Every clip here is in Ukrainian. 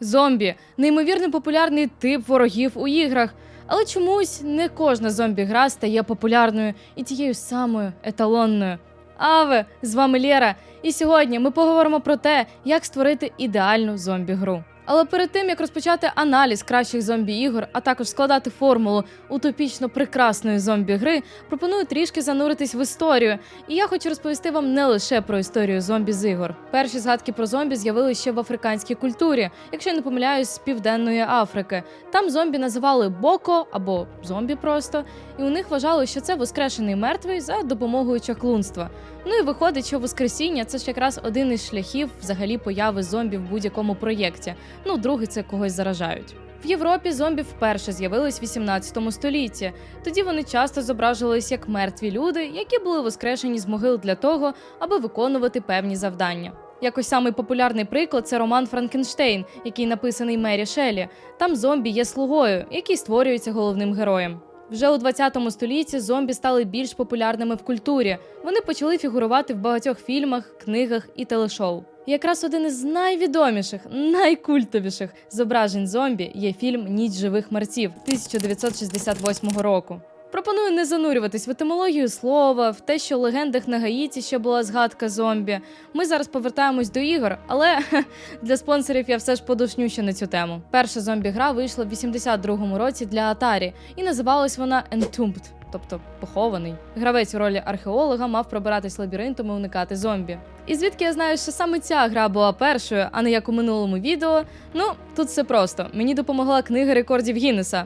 Зомбі неймовірно популярний тип ворогів у іграх. Але чомусь не кожна зомбі-гра стає популярною і тією самою еталонною. Аве, з вами Лєра, і сьогодні ми поговоримо про те, як створити ідеальну зомбі-гру. Але перед тим як розпочати аналіз кращих зомбі-ігор, а також складати формулу утопічно прекрасної зомбі-гри, пропоную трішки зануритись в історію. І я хочу розповісти вам не лише про історію зомбі з ігор. Перші згадки про зомбі з'явилися ще в африканській культурі, якщо я не помиляюсь, з південної Африки. Там зомбі називали боко або зомбі просто, і у них вважали, що це воскрешений мертвий за допомогою чаклунства. Ну і виходить, що воскресіння це ж якраз один із шляхів взагалі появи зомбі в будь-якому проєкті. Ну, другий це когось заражають. В Європі зомбі вперше з'явились в 18 столітті. Тоді вони часто зображувались як мертві люди, які були воскрешені з могил для того, аби виконувати певні завдання. Якось самий популярний приклад це роман Франкенштейн, який написаний Мері Шелі. Там зомбі є слугою, який створюється головним героєм. Вже у 20 столітті зомбі стали більш популярними в культурі. Вони почали фігурувати в багатьох фільмах, книгах і телешоу. Якраз один із найвідоміших, найкультовіших зображень зомбі є фільм Ніч живих мерців 1968 року. Пропоную не занурюватись в етимологію слова, в те, що в легендах на Гаїті ще була згадка зомбі. Ми зараз повертаємось до ігор, але для спонсорів я все ж подушню ще на цю тему. Перша зомбі-гра вийшла в 82-му році для Atari, і називалась вона Entombed, тобто похований. Гравець у ролі археолога мав пробиратись лабіринтом і уникати зомбі. І звідки я знаю, що саме ця гра була першою, а не як у минулому відео? Ну тут все просто. Мені допомогла книга рекордів Гіннеса.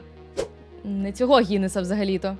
Не цього Гіннеса взагалі-то.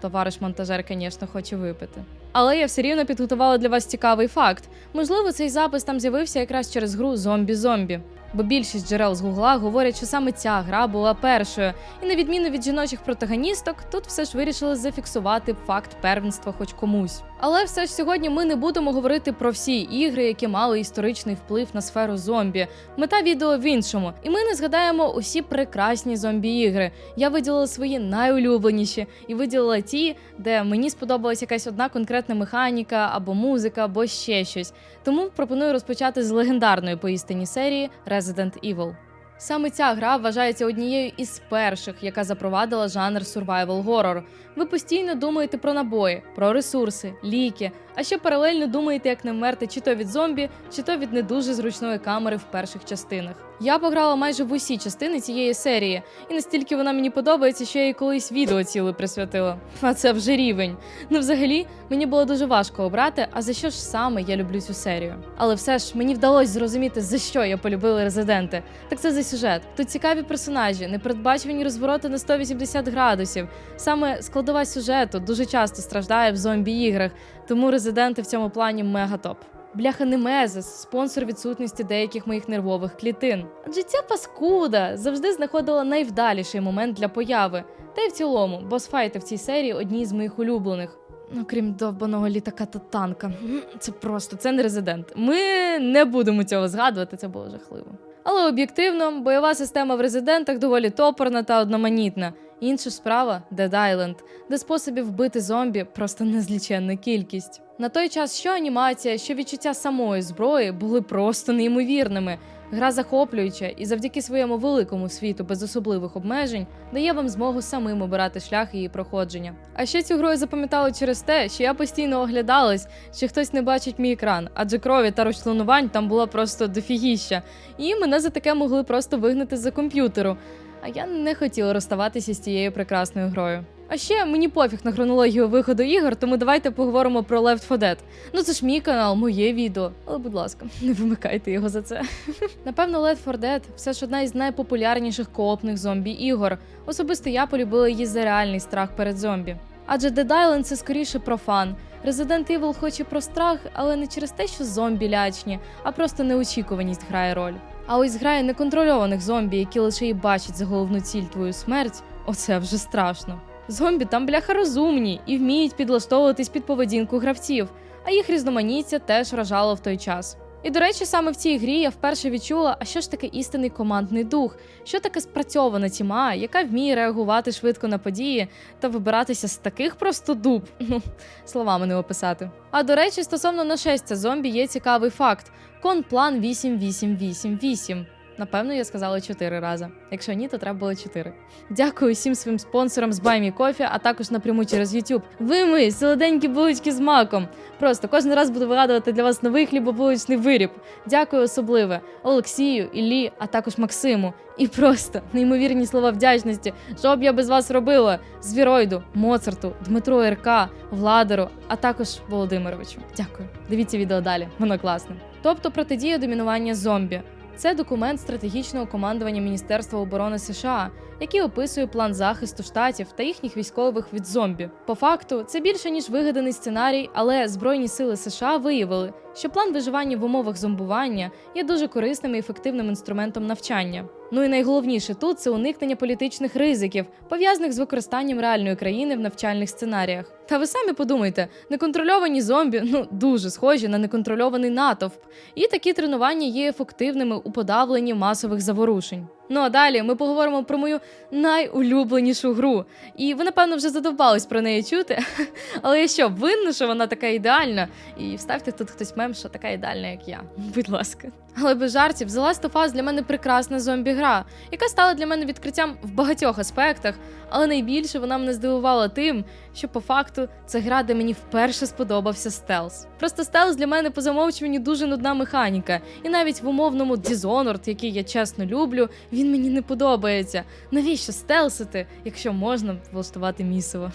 Товариш монтажер, звісно, хоче випити. Але я все рівно підготувала для вас цікавий факт. Можливо, цей запис там з'явився якраз через гру Зомбі-зомбі. Бо більшість джерел з гугла говорять, що саме ця гра була першою. І на відміну від жіночих протагоністок, тут все ж вирішили зафіксувати факт первенства хоч комусь. Але все ж сьогодні ми не будемо говорити про всі ігри, які мали історичний вплив на сферу зомбі. Мета відео в іншому, і ми не згадаємо усі прекрасні зомбі-ігри. Я виділила свої найулюбленіші і виділила ті, де мені сподобалась якась одна конкретна механіка або музика, або ще щось. Тому пропоную розпочати з легендарної поістині серії Resident Evil. Саме ця гра вважається однією із перших, яка запровадила жанр survival horror. Ви постійно думаєте про набої, про ресурси, ліки, а ще паралельно думаєте, як не вмерти чи то від зомбі, чи то від не дуже зручної камери в перших частинах. Я пограла майже в усі частини цієї серії, і настільки вона мені подобається, що я їй колись відео ціле присвятила. А це вже рівень. Ну, взагалі, мені було дуже важко обрати, а за що ж саме я люблю цю серію. Але все ж мені вдалося зрозуміти, за що я полюбила резиденти. Так це за сюжет. Тут цікаві персонажі, непередбачувані розвороти на 180 градусів. Саме складова сюжету дуже часто страждає в зомбі-іграх, тому резиденти в цьому плані мега топ. Бляха Немезис, спонсор відсутності деяких моїх нервових клітин. Адже ця паскуда завжди знаходила найвдаліший момент для появи. Та й в цілому, босфайти в цій серії одні з моїх улюблених. Ну, крім довбаного літака та танка. Це просто це не резидент. Ми не будемо цього згадувати, це було жахливо. Але об'єктивно, бойова система в резидентах доволі топорна та одноманітна. Інша справа Dead Island, де способів вбити зомбі просто незліченна кількість. На той час, що анімація, що відчуття самої зброї були просто неймовірними. Гра захоплююча і завдяки своєму великому світу без особливих обмежень дає вам змогу самим обирати шлях її проходження. А ще цю гру я запам'ятала через те, що я постійно оглядалась, чи хтось не бачить мій екран, адже крові та розчленувань там було просто дофігіща, і мене за таке могли просто вигнати за комп'ютеру. А я не хотіла розставатися з цією прекрасною грою. А ще мені пофіг на хронологію виходу ігор, тому давайте поговоримо про Left 4 Dead. Ну це ж мій канал, моє відео. Але, будь ласка, не вимикайте його за це. Напевно, Left 4 Dead все ж одна із найпопулярніших коопних зомбі-ігор. Особисто я полюбила її за реальний страх перед зомбі. Адже Dead Island – це скоріше про фан. Resident Evil хоч і про страх, але не через те, що зомбі лячні, а просто неочікуваність грає роль. А ось грає неконтрольованих зомбі, які лише і бачать за головну ціль твою смерть, оце вже страшно. Зомбі там бляха розумні і вміють підлаштовуватись під поведінку гравців, а їх різноманіття теж вражало в той час. І до речі, саме в цій грі я вперше відчула, а що ж таке істинний командний дух, що таке спрацьована тіма, яка вміє реагувати швидко на події та вибиратися з таких просто дуб. Ну, словами не описати. А до речі, стосовно нашестя зомбі є цікавий факт: конплан 8888. Напевно, я сказала чотири рази. Якщо ні, то треба було чотири. Дякую всім своїм спонсорам з Баймі Кофі, а також напряму через YouTube. Ви мої солоденькі булочки з маком. Просто кожен раз буду вигадувати для вас новий хлібобулочний виріб. Дякую особливе Олексію, Іллі, а також Максиму. І просто неймовірні слова вдячності. Що б я без вас робила? Звіроїду, Моцарту, Дмитру РК, Владеру, а також Володимировичу. Дякую. Дивіться відео далі, воно класне. Тобто протидія домінування зомбі. Це документ стратегічного командування Міністерства оборони США, який описує план захисту штатів та їхніх військових від зомбі. По факту, це більше ніж вигаданий сценарій, але Збройні сили США виявили, що план виживання в умовах зомбування є дуже корисним і ефективним інструментом навчання. Ну і найголовніше тут це уникнення політичних ризиків, пов'язаних з використанням реальної країни в навчальних сценаріях. Та ви самі подумайте, неконтрольовані зомбі ну дуже схожі на неконтрольований натовп, і такі тренування є ефективними у подавленні масових заворушень. Ну а далі ми поговоримо про мою найулюбленішу гру. І ви, напевно, вже задовбались про неї чути. Але я що, винна, що вона така ідеальна? І вставте тут хтось мем, що така ідеальна, як я. Будь ласка. Але без жартів, The Last of Us для мене прекрасна зомбі-гра, яка стала для мене відкриттям в багатьох аспектах, але найбільше вона мене здивувала тим, що по факту це гра, де мені вперше сподобався стелс. Просто стелс для мене по замовчуванню дуже нудна механіка, і навіть в умовному Dishonored, який я чесно люблю, він мені не подобається. Навіщо стелсити, якщо можна влаштувати місиво?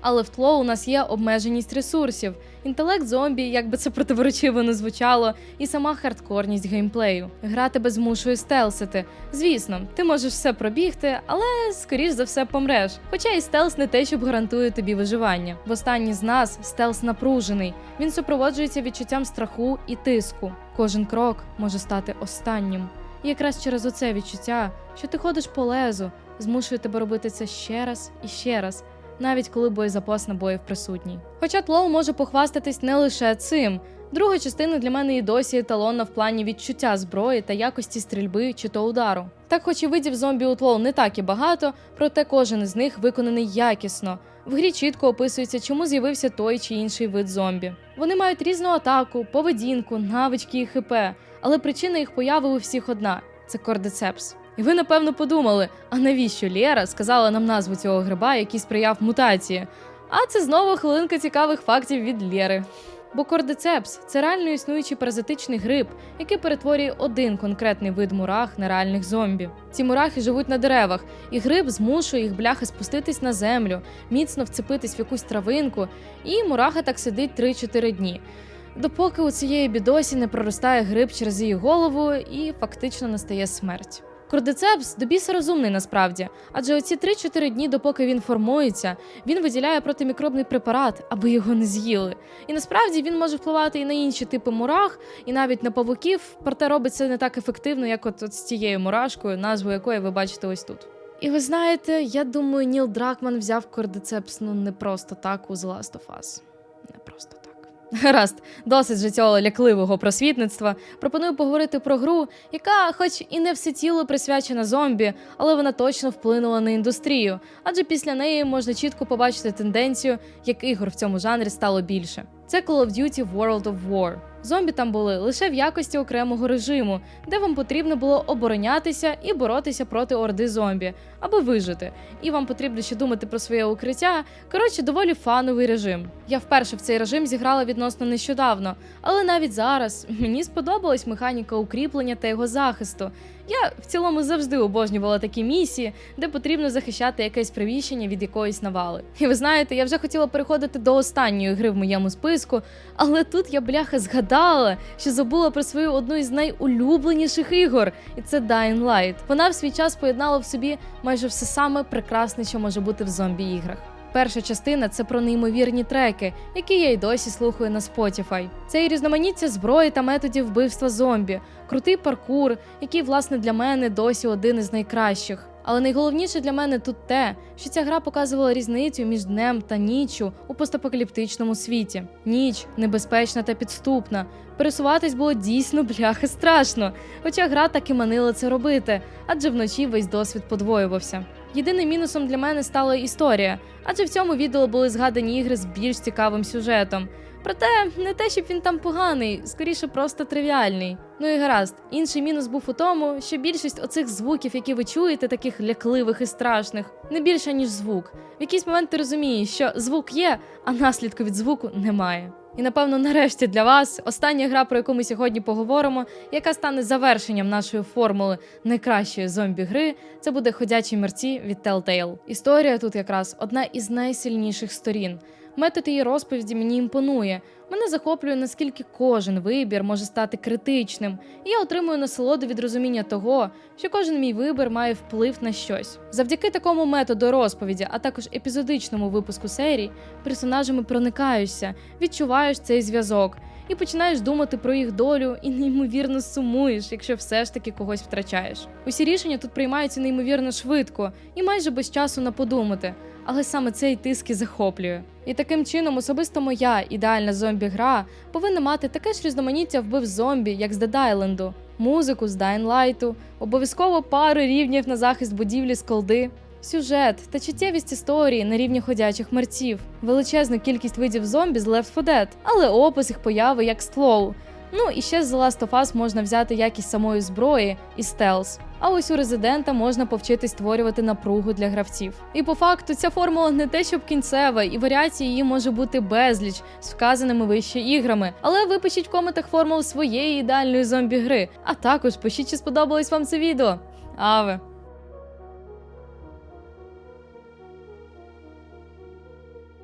Але в тло у нас є обмеженість ресурсів, інтелект зомбі, як би це противоречиво не звучало, і сама хардкорність геймплею. Гра тебе змушує стелсити. Звісно, ти можеш все пробігти, але скоріш за все помреш. Хоча і стелс не те, щоб гарантує тобі виживання. В останній з нас стелс напружений. Він супроводжується відчуттям страху і тиску. Кожен крок може стати останнім. І якраз через оце відчуття, що ти ходиш по лезу, змушує тебе робити це ще раз і ще раз навіть коли боєзапас набоїв присутній. Хоча тлоу може похвастатись не лише цим. Друга частина для мене і досі еталонна в плані відчуття зброї та якості стрільби чи то удару. Так, хоч і видів зомбі у тлоу не так і багато, проте кожен із них виконаний якісно. В грі чітко описується, чому з'явився той чи інший вид зомбі. Вони мають різну атаку, поведінку, навички і ХП, але причина їх появи у всіх одна це кордицепс. І ви напевно подумали, а навіщо Лєра сказала нам назву цього гриба, який сприяв мутації? А це знову хвилинка цікавих фактів від Лєри. Бо кордицепс це реально існуючий паразитичний гриб, який перетворює один конкретний вид мурах на реальних зомбі. Ці мурахи живуть на деревах, і гриб змушує їх бляха спуститись на землю, міцно вцепитись в якусь травинку, і мураха так сидить 3-4 дні. Допоки у цієї бідосі не проростає гриб через її голову і фактично настає смерть. Кордицепс до біса розумний насправді, адже оці 3-4 дні, допоки він формується, він виділяє протимікробний препарат, аби його не з'їли. І насправді він може впливати і на інші типи мурах, і навіть на павуків, проте робить це не так ефективно, як от, от з цією мурашкою, назву якої ви бачите ось тут. І ви знаєте, я думаю, Ніл Дракман взяв кордицепс ну не просто так у The Last of Us. Гаразд, досить же цього лякливого просвітництва. Пропоную поговорити про гру, яка, хоч і не всеціло присвячена зомбі, але вона точно вплинула на індустрію, адже після неї можна чітко побачити тенденцію, як ігор в цьому жанрі стало більше. Це Call of Duty World of War. Зомбі там були лише в якості окремого режиму, де вам потрібно було оборонятися і боротися проти орди зомбі, аби вижити. І вам потрібно ще думати про своє укриття. Коротше, доволі фановий режим. Я вперше в цей режим зіграла відносно нещодавно, але навіть зараз мені сподобалась механіка укріплення та його захисту. Я в цілому завжди обожнювала такі місії, де потрібно захищати якесь приміщення від якоїсь навали. І ви знаєте, я вже хотіла переходити до останньої гри в моєму списку, але тут я бляха згадала, що забула про свою одну із найулюбленіших ігор, і це Dying Light. Вона в свій час поєднала в собі майже все саме прекрасне, що може бути в зомбі-іграх. Перша частина це про неймовірні треки, які я й досі слухаю на Spotify. Це і різноманіття зброї та методів вбивства зомбі, крутий паркур, який, власне, для мене досі один із найкращих. Але найголовніше для мене тут те, що ця гра показувала різницю між днем та ніччю у постапокаліптичному світі. Ніч небезпечна та підступна. Пересуватись було дійсно бляха страшно. Хоча гра так і манила це робити, адже вночі весь досвід подвоювався. Єдиним мінусом для мене стала історія, адже в цьому відео були згадані ігри з більш цікавим сюжетом. Проте не те, щоб він там поганий, скоріше просто тривіальний. Ну і гаразд, інший мінус був у тому, що більшість оцих звуків, які ви чуєте, таких лякливих і страшних, не більше ніж звук. В якийсь момент ти розумієш, що звук є, а наслідку від звуку немає. І напевно, нарешті для вас остання гра, про яку ми сьогодні поговоримо, яка стане завершенням нашої формули найкращої зомбі-гри, це буде ходячі мерці від Telltale. Історія тут якраз одна із найсильніших сторін. Метод її розповіді мені імпонує. Мене захоплює, наскільки кожен вибір може стати критичним, і я отримую насолоду від розуміння того, що кожен мій вибір має вплив на щось. Завдяки такому методу розповіді, а також епізодичному випуску серій, персонажами проникаєшся, відчуваєш цей зв'язок. І починаєш думати про їх долю і неймовірно сумуєш, якщо все ж таки когось втрачаєш. Усі рішення тут приймаються неймовірно швидко і майже без часу на подумати, але саме цей тиск і захоплює. І таким чином, особисто моя ідеальна зомбі-гра повинна мати таке ж різноманіття вбив зомбі, як з Dead Island, музику з Dying Light, обов'язково пару рівнів на захист будівлі з колди. Сюжет та чуттєвість історії на рівні ходячих мерців, величезну кількість видів зомбі з Left 4 Dead, але опис їх появи як ствол. Ну і ще з The Last of Us можна взяти якість самої зброї і стелс. А ось у резидента можна повчитись створювати напругу для гравців. І по факту ця формула не те, щоб кінцева, і варіацій її може бути безліч з вказаними вище іграми. Але ви пишіть в коментах формулу своєї ідеальної зомбі гри. А також пишіть, чи сподобалось вам це відео. Аве!